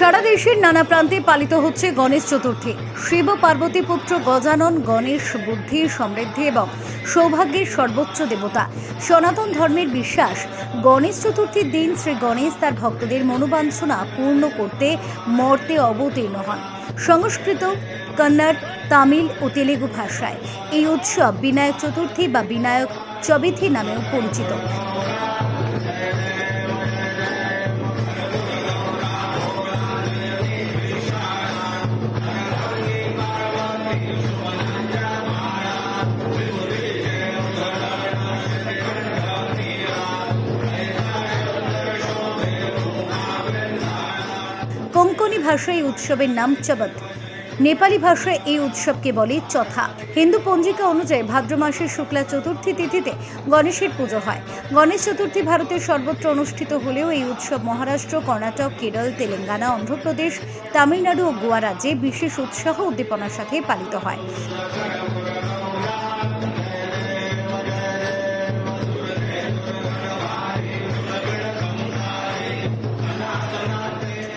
সারা দেশের নানা প্রান্তে পালিত হচ্ছে গণেশ চতুর্থী। শিব পার্বতী পুত্র গজানন, গণেশ বুদ্ধি, সমৃদ্ধি এবং সৌভাগ্যের সর্বোচ্চ দেবতা। সনাতন ধর্মের বিশ্বাস, গণেশ চতুর্থীর দিন শ্রী গণেশ তার ভক্তদের মনোবাঞ্ছনা পূর্ণ করতে মর্তে অবতীর্ণ হন। সংস্কৃত, কন্নড়, তামিল ও তেলেগু ভাষায় এই উৎসব বিনায়ক চতুর্থী বা বিনায়ক চবিথি নামেও পরিচিত। ভাষায় এই উৎসবের নাম চবত নেপালি ভাষায় এই উৎসবকে বলে চথা। হিন্দু পঞ্জিকা অনুযায়ী ভাদ্র মাসের শুক্লা চতুর্থী তিথিতে গণেশের পুজো হয়। গণেশ চতুর্থী ভারতের সর্বত্র অনুষ্ঠিত হলেও এই উৎসব মহারাষ্ট্র, কর্ণাটক, কেরল, তেলেঙ্গানা, অন্ধ্রপ্রদেশ, তামিলনাড়ু ও গোয়া রাজ্যে বিশেষ উৎসাহ উদ্দীপনার সাথে পালিত হয়।